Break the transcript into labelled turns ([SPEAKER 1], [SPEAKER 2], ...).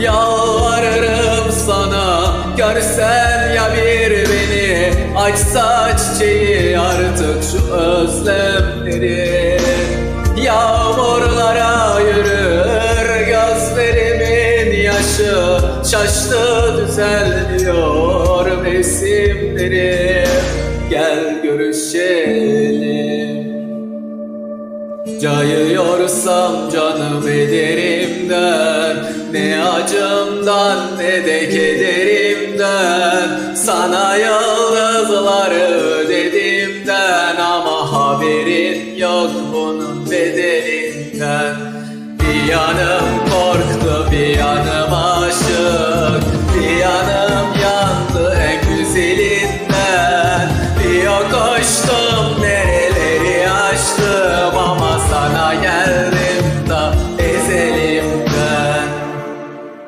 [SPEAKER 1] Yalvarırım sana Görsen ya bir beni. Açsa çiçeği artık şu özlemleri. Yağmurlara yürür gözlerimin yaşı. Şaştı düzelmiyor mevsimlerim Gel görüşelim. Cayıyorsam canım ederimden acımdan ne de kederimden Sana yıldızları dedimden Ama haberin yok bunun bedelinden. Bir yanım korktu bir yanım aşık. Bir yanım yandı en güzelinden. Bir yok koştum nereleri aştım Ama sana gel